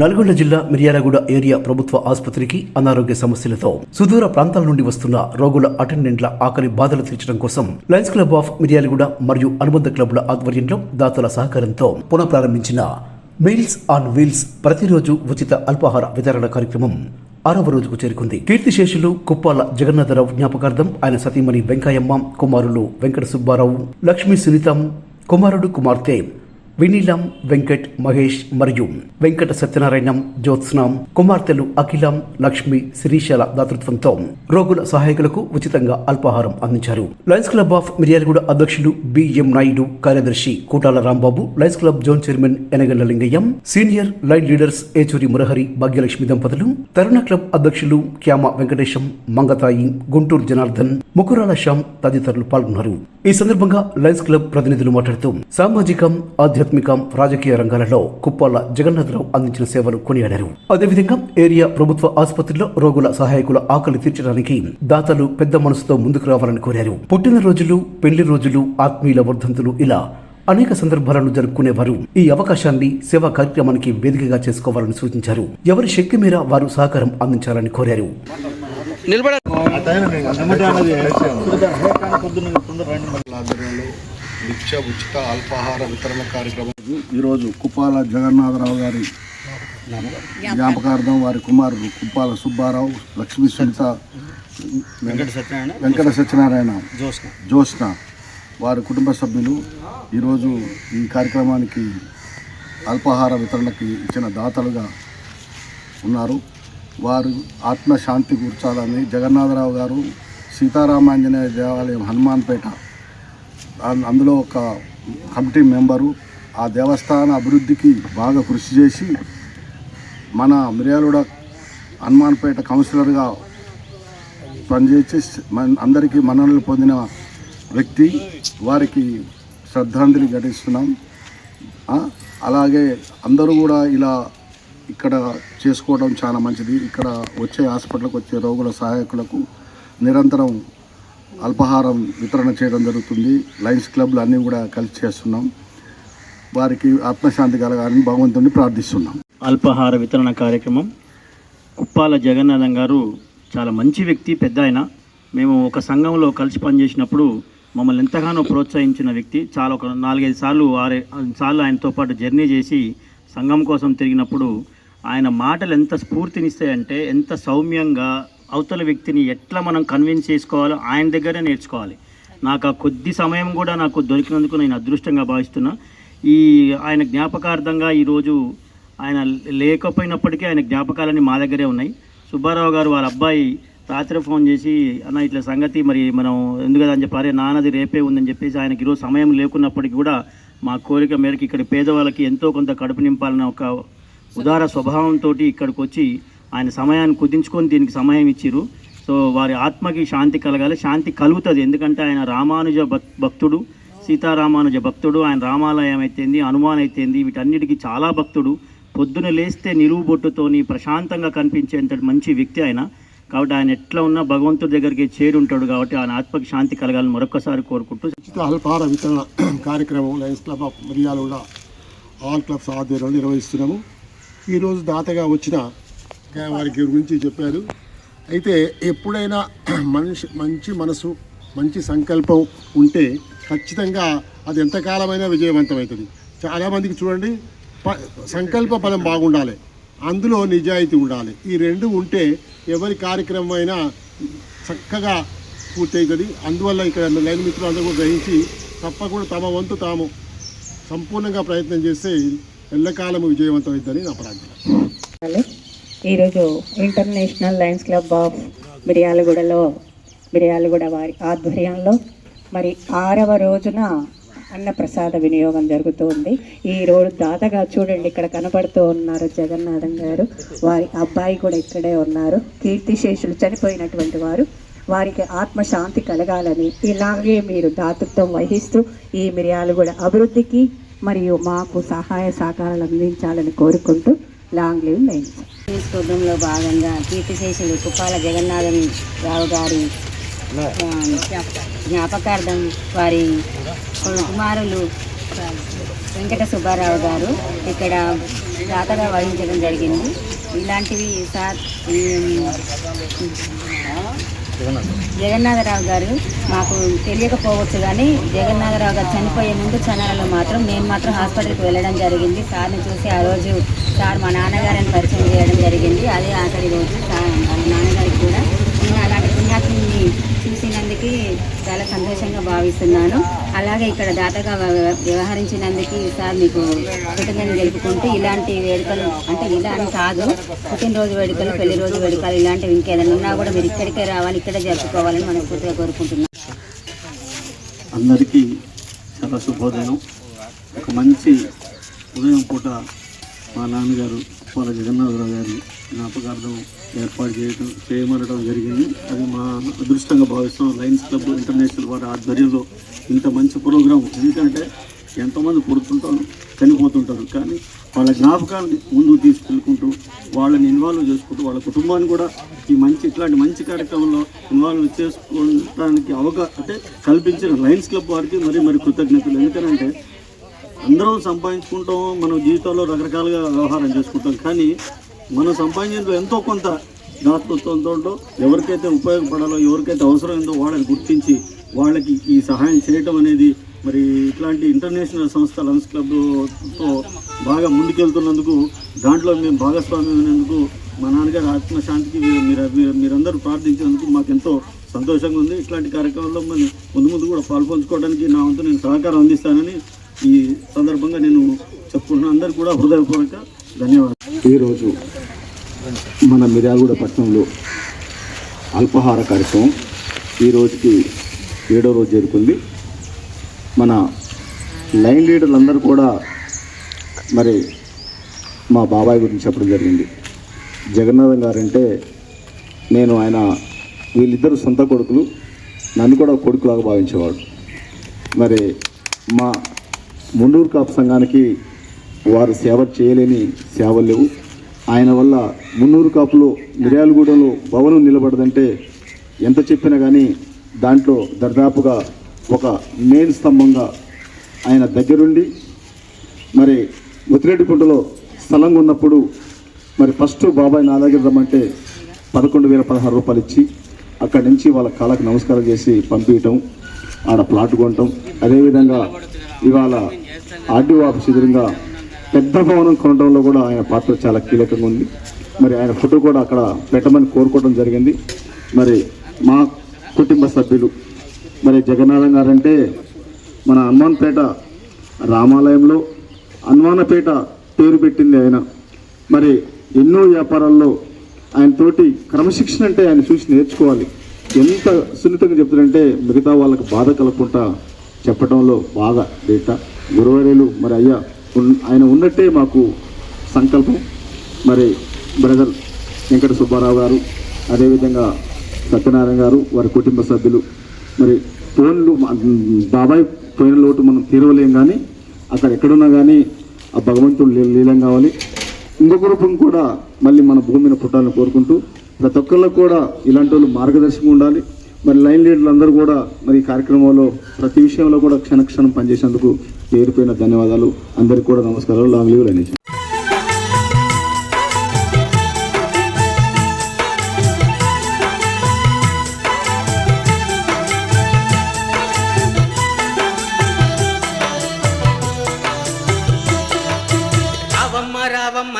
నల్గొండ జిల్లా మిర్యాలగూడ ఏరియా ప్రభుత్వ ఆసుపత్రికి అనారోగ్య సమస్యలతో సుదూర ప్రాంతాల నుండి వస్తున్న రోగుల అటెండెంట్ల ఆకలి బాధలు తీర్చడం కోసం లయన్స్ క్లబ్ ఆఫ్ మిర్యాలగూడ మరియు అనుబంధ క్లబ్ల ఆధ్వర్యంలో దాతల సహకారంతో పునఃప్రారంభించిన మీల్స్ ఆన్ వీల్స్ ప్రతిరోజు ఉచిత అల్పాహార వితరణ కార్యక్రమం ఆరవ రోజుకు చేరుకుంది. కీర్తిశేషులు కుప్పాల జగన్నాథరావు జ్ఞాపకార్థం ఆయన సతీమణి వెంకయ్యమ్మ కుమారులు వెంకట సుబ్బారావు లక్ష్మీ సునీతం కుమారుడు కుమార్తె వినీలం వెంకట్ మహేష్ మరియు వెంకట సత్యనారాయణం జ్యోత్స్నాం కుమార్తెలు అఖిలం లక్ష్మి శిరీషల దాతృత్వంతో రోగుల సహాయకులకు ఉచితంగా అల్పాహారం అందించారు. లయన్స్ క్లబ్ ఆఫ్ మిర్యాలగూడ అధ్యక్షులు బిఎం నాయుడు కార్యదర్శి Kootala Rambabu lions club zone chairman Enagandla Lingayyam senior lion leaders Yechuri Murahari Bhagyalakshmi దంపతులు తరుణ క్లబ్ అధ్యక్షులు క్యామ వెంకటేశం మంగతాయి గుంటూరు జనార్దన్ ముకురాల శ్యామ్ తదితరులు పాల్గొన్నారు. ఈ సందర్భంగా లయన్స్ క్లబ్ ప్రతినిధులు మాట్లాడుతూ సామాజికం ఆధ్యాత్మికం రాజకీయ రంగాలలో కుప్పాల జగన్నాథరావు అందించిన సేవలు కొనియాడారు. అదేవిధంగా ఏరియా ప్రభుత్వ ఆసుపత్రిలో రోగుల సహాయకుల ఆకలి తీర్చడానికి దాతలు పెద్ద మనసుతో ముందుకు రావాలని కోరారు. పుట్టినరోజులు పెళ్ళి రోజులు ఆత్మీయుల వర్ధంతులు ఇలా అనేక సందర్భాలను జరుపుకునేవారు. ఈ అవకాశాన్ని సేవా కార్యక్రమానికి వేదికగా చేసుకోవాలని సూచించారు. ఎవరి శక్తి మేర వారు సహకారం అందించాలని కోరారు. నిలబడ ఆధ్వర్యంలో నిత్య ఉచిత అల్పాహార వితరణ కార్యక్రమం ఈరోజు కుప్పాల జగన్నాథరావు గారి జ్ఞాపకార్థం వారి కుమారుడు కుప్పాల సుబ్బారావు లక్ష్మీ సునీత వెంకట సత్యనారాయణ వెంకట సత్యనారాయణ జోస్న జ్యోత్స్న వారి కుటుంబ సభ్యులు ఈరోజు ఈ కార్యక్రమానికి అల్పాహార వితరణకి ఇచ్చిన దాతలుగా ఉన్నారు. వారు ఆత్మశాంతి కూర్చాలని జగన్నాథరావు గారు సీతారామాంజనేయ దేవాలయం హనుమాన్పేట అందులో ఒక కమిటీ మెంబరు ఆ దేవస్థాన అభివృద్ధికి బాగా కృషి చేసి మన మిర్యాలూడ హనుమాన్పేట కౌన్సిలర్గా పనిచేసి మన అందరికీ మన్ననలు పొందిన వ్యక్తి. వారికి శ్రద్ధాంజలి ఘటిస్తున్నాం. అలాగే అందరూ కూడా ఇలా ఇక్కడ చేసుకోవడం చాలా మంచిది. ఇక్కడ వచ్చే హాస్పిటల్కి వచ్చే రోగుల సహాయకులకు నిరంతరం అల్పాహారం వితరణ చేయడం జరుగుతుంది. లయన్స్ క్లబ్లు అన్నీ కూడా కలిసి చేస్తున్నాం. వారికి ఆత్మశాంతి కలగాలని భగవంతుని ప్రార్థిస్తున్నాం. అల్పాహార వితరణ కార్యక్రమం. కుప్పాల జగన్నాథం గారు చాలా మంచి వ్యక్తి పెద్ద ఆయన. మేము ఒక సంఘంలో కలిసి పనిచేసినప్పుడు మమ్మల్ని ఎంతగానో ప్రోత్సహించిన వ్యక్తి. చాలా ఒక నాలుగైదు సార్లు ఆరే సార్లు ఆయనతో పాటు జర్నీ చేసి సంఘం కోసం తిరిగినప్పుడు ఆయన మాటలు ఎంత స్ఫూర్తినిస్తాయంటే ఎంత సౌమ్యంగా అవతల వ్యక్తిని ఎట్లా మనం కన్విన్స్ చేసుకోవాలో ఆయన దగ్గరే నేర్చుకోవాలి. నాకు ఆ కొద్ది సమయం కూడా నాకు దొరికినందుకు నేను అదృష్టంగా భావిస్తున్నా. ఈ ఆయన జ్ఞాపకార్థంగా ఈరోజు ఆయన లేకపోయినప్పటికీ ఆయన జ్ఞాపకాలన్నీ మా దగ్గరే ఉన్నాయి. సుబ్బారావు గారు వాళ్ళ అబ్బాయి రాత్రి ఫోన్ చేసి అన్న ఇట్లా సంగతి మరి మనం ఎందుకు అని చెప్పి అరే నాన్నది రేపే ఉందని చెప్పేసి ఆయనకి ఈరోజు సమయం లేకున్నప్పటికీ కూడా మా కోరిక మేరకు ఇక్కడ పేదవాళ్ళకి ఎంతో కొంత కడుపు నింపాలన్న ఒక ఉదార స్వభావంతో ఇక్కడికి వచ్చి ఆయన సమయాన్ని కుదించుకొని దీనికి సమయం ఇచ్చిర్రు. సో వారి ఆత్మకి శాంతి కలగాలి. శాంతి కలుగుతుంది. ఎందుకంటే ఆయన రామానుజ భక్- భక్తుడు సీతారామానుజ భక్తుడు. ఆయన రామాలయం అయితేంది హనుమాన్ అయితేంది వీటన్నిటికీ చాలా భక్తుడు. పొద్దున లేస్తే నిలువు బొట్టుతోని ప్రశాంతంగా కనిపించేంత మంచి వ్యక్తి ఆయన. కాబట్టి ఆయన ఎట్లా ఉన్నా భగవంతుడి దగ్గరికి చేరి ఉంటాడు కాబట్టి ఆయన ఆత్మకి శాంతి కలగాలని మరొకసారి కోరుకుంటూ ఉచిత అల్పాహార వితరణ కార్యక్రమం lions club of Miryalaguda all clubs ఆధ్వర్యంలో నిర్వహిస్తున్నాము. ఈరోజు దాతగా వచ్చిన వారికి గురించి చెప్పారు. అయితే ఎప్పుడైనా మనిషి మంచి మనసు మంచి సంకల్పం ఉంటే ఖచ్చితంగా అది ఎంతకాలమైనా విజయవంతమవుతుంది. చాలామందికి చూడండి ప- సంకల్ప బలం బాగుండాలి అందులో నిజాయితీ ఉండాలి. ఈ రెండు ఉంటే ఎవరి కార్యక్రమం అయినా చక్కగా పూర్తవుతుంది అందువల్ల ఇక్కడ లైన్ మిత్రులు అందరూ కూడా గ్రహించి తప్పకుండా తమ వంతు తాము సంపూర్ణంగా ప్రయత్నం చేస్తే ఎల్లకాలం విజయవంతమవుతుందని నా ప్రార్థన. ఈరోజు ఇంటర్నేషనల్ లయన్స్ క్లబ్ ఆఫ్ మిర్యాలగూడలో మిర్యాలగూడ వారి ఆధ్వర్యంలో మరి ఆరవ రోజున అన్నప్రసాద వినియోగం జరుగుతూ ఉంది. ఈ రోజు దాతగా చూడండి ఇక్కడ కనపడుతూ ఉన్నారు జగన్నాథం గారు. వారి అబ్బాయి కూడా ఇక్కడే ఉన్నారు. కీర్తిశేషులు చనిపోయినటువంటి వారు. వారికి ఆత్మశాంతి కలగాలని ఇలాగే మీరు దాతృత్వం వహిస్తూ ఈ మిర్యాలగూడ అభివృద్ధికి మరియు మాకు సహాయ సహకారాలు అందించాలని కోరుకుంటూ లాంగ్ లివ్ లైన్స్ ప్రోగ్రాంలో భాగంగా కీర్తిశేషులు కుప్పాల జగన్నాథం రావు గారి జ్ఞాపకార్థం వారి కుమారులు వెంకట సుబ్బారావు గారు ఇక్కడ దాతగా వహించడం జరిగింది. ఇలాంటివి సార్ జగన్నాథరావు గారు మాకు తెలియకపోవచ్చు కానీ జగన్నాథరావు గారు చనిపోయే ముందు క్షణాలలో మాత్రం నేను మాత్రం హాస్పిటల్కి వెళ్ళడం జరిగింది. సార్ని చూసి ఆ రోజు సార్ మా నాన్నగారిని పరిచయం చేయడం జరిగింది. అదే ఆఖరి రోజు సార్ నాన్నగారు నాన్నగారికి కూడా నేను అలాంటి పుణ్యాత్ముని చూసినందుకు చాలా సంతోషంగా భావిస్తున్నాను. అలాగే ఇక్కడ దాతగా వ్యవహరించినందుకు సార్ మీకు కృతజ్ఞతలు గెలుపుకుంటూ ఇలాంటి వేడుకలు అంటే ఇలా అని కాదు పుట్టినరోజు వేడుకలు పెళ్ళి రోజు వేడుకలు ఇలాంటివి ఇంకేదైనా ఉన్నా కూడా మీరు ఇక్కడికే రావాలి ఇక్కడే జరుపుకోవాలని మనస్ఫూర్తిగా కోరుకుంటున్నాను. అందరికీ చాలా శుభోదయం. ఒక మంచి ఉదయం పూట మా నాన్నగారు వాళ్ళ జగన్నాథరావు గారి జ్ఞాపకార్థం ఏర్పాటు చేయడం చేయమనడం జరిగింది. అది మా అదృష్టంగా భావిస్తాం లయన్స్ క్లబ్ ఇంటర్నేషనల్ వారి ఆధ్వర్యంలో ఇంత మంచి ప్రోగ్రాం. ఎందుకంటే ఎంతమంది పుడుతుంటారు చనిపోతుంటారు. కానీ వాళ్ళ జ్ఞాపకాన్ని ముందుకు తీసుకెళ్ళుకుంటూ వాళ్ళని ఇన్వాల్వ్ చేసుకుంటూ వాళ్ళ కుటుంబాన్ని కూడా ఈ మంచి ఇట్లాంటి మంచి కార్యక్రమంలో ఇన్వాల్వ్ చేసుకోవడానికి అవగా అంటే కల్పించిన లయన్స్ క్లబ్ వారికి మరి మరి కృతజ్ఞతలు. ఎందుకంటే అందరం సంపాదించుకుంటాం మన జీవితంలో రకరకాలుగా వ్యవహారం చేసుకుంటాం. కానీ మన సంపాదించేందులో ఎంతో కొంత దాతృత్వంతో ఎవరికైతే ఉపయోగపడాలో ఎవరికైతే అవసరమైందో వాళ్ళని గుర్తించి వాళ్ళకి ఈ సహాయం చేయటం అనేది మరి ఇట్లాంటి ఇంటర్నేషనల్ సంస్థ లన్స్ క్లబ్తో బాగా ముందుకెళ్తున్నందుకు దాంట్లో మేము భాగస్వామ్యం అయినందుకు మా నాన్నగారి ఆత్మశాంతికి మీరు మీరందరూ ప్రార్థించినందుకు మాకు ఎంతో సంతోషంగా ఉంది. ఇట్లాంటి కార్యక్రమంలో మరి ముందు ముందు కూడా పాల్పంచుకోవడానికి నా వంతు నేను సహకారం అందిస్తానని ఈ సందర్భంగా నేను చెప్పుకుంటున్న అందరికీ కూడా హృదయపూర్వక ధన్యవాదాలు. ఈరోజు మన మిర్యాలగూడ పట్టణంలో అల్పాహార కార్యక్రమం ఈ రోజుకి ఏడో రోజు చేరుకుంది మన లైన్ లీడర్లందరూ కూడా మరి మా బాబాయ్ గురించి చెప్పడం జరిగింది. జగన్నాథం గారంటే నేను ఆయన వీళ్ళిద్దరు సొంత కొడుకులు నన్ను కూడా కొడుకులాగా భావించేవాడు. మరి మా ముండూరు కాపు సంఘానికి వారు సేవ చేయలేని సేవలు లేవు. ఆయన వల్ల మున్నూరు కాపులో మిర్యాలగూడెంలో భవనం నిలబడదంటే ఎంత చెప్పినా కానీ దాంట్లో దర్దాపుగా ఒక మెయిన్ స్తంభంగా ఆయన దగ్గరుండి మరి ముతిరెడ్డికుంటలో స్థలంగా ఉన్నప్పుడు మరి ఫస్ట్ బాబాయ్ నా దగ్గర రమ్మంటే పదకొండు వేల పదహారు రూపాయలు ఇచ్చి అక్కడి నుంచి వాళ్ళ కాళ్ళకు నమస్కారం చేసి పంపించటం ఆడ ప్లాట్ కొనటం. అదేవిధంగా ఇవాళ ఆర్డీఓ ఆఫీస్ ఎదురుగా పెద్ద భవనం కొనడంలో కూడా ఆయన పాత్ర చాలా కీలకంగా ఉంది. మరి ఆయన ఫోటో కూడా అక్కడ పెట్టమని కోరుకోవడం జరిగింది. మరి మా కుటుంబ సభ్యులు మరి జగన్నాథం గారంటే మన హనుమాన్పేట రామాలయంలో హనుమానపేట పేరు పెట్టింది ఆయన. మరి ఎన్నో వ్యాపారాల్లో ఆయన తోటి క్రమశిక్షణ అంటే ఆయన చూసి నేర్చుకోవాలి. ఎంత సున్నితంగా చెప్తారంటే మిగతా వాళ్ళకి బాధ కలగకుండా చెప్పడంలో బాగా డేటా. గురువారేలు మరి అయ్యా ఆయన ఉన్నట్టే మాకు సంకల్పం. మరి బ్రదర్ వెంకట సుబ్బారావు గారు అదేవిధంగా సత్యనారాయణ గారు వారి కుటుంబ సభ్యులు. మరి ఫోన్లు మా- బాబాయ్ పోయిన లోటు మనం తీరవలేం కానీ అక్కడ ఎక్కడున్నా కానీ ఆ భగవంతుడు లీ- లీలం కావాలి. ఇంకొక రూపం కూడా మళ్ళీ మన భూమిని పుట్టాలని కోరుకుంటూ ప్రతి ఒక్కళ్ళకు కూడా ఇలాంటి వాళ్ళు మార్గదర్శకం ఉండాలి. మరి లైన్ లీడర్లు అందరూ కూడా మరి ఈ కార్యక్రమంలో ప్రతి విషయంలో కూడా క్షణ క్షణం పనిచేసేందుకు పేరుపోయిన ధన్యవాదాలు. అందరికీ కూడా నమస్కారాలు. లాంగ్ లీవ్ అనేసి రావమ్మ రావమ్మ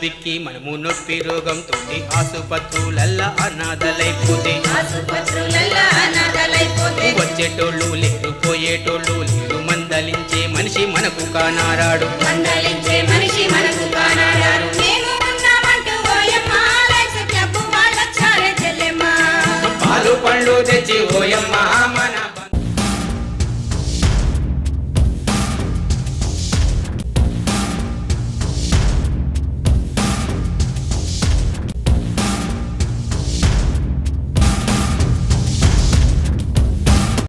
బిక్కి మనము నొప్పి రోగంతో ఆసుపత్రులల్ల అనాథలైపోతే. ఆసుపత్రులల్ల అనాథల వచ్చేటోళ్ళు లేరు పోయేటోళ్ళు లేరు మందలించే మనిషి మనకు కానారాడు. పాలు పండ్లు తెచ్చి ఓయ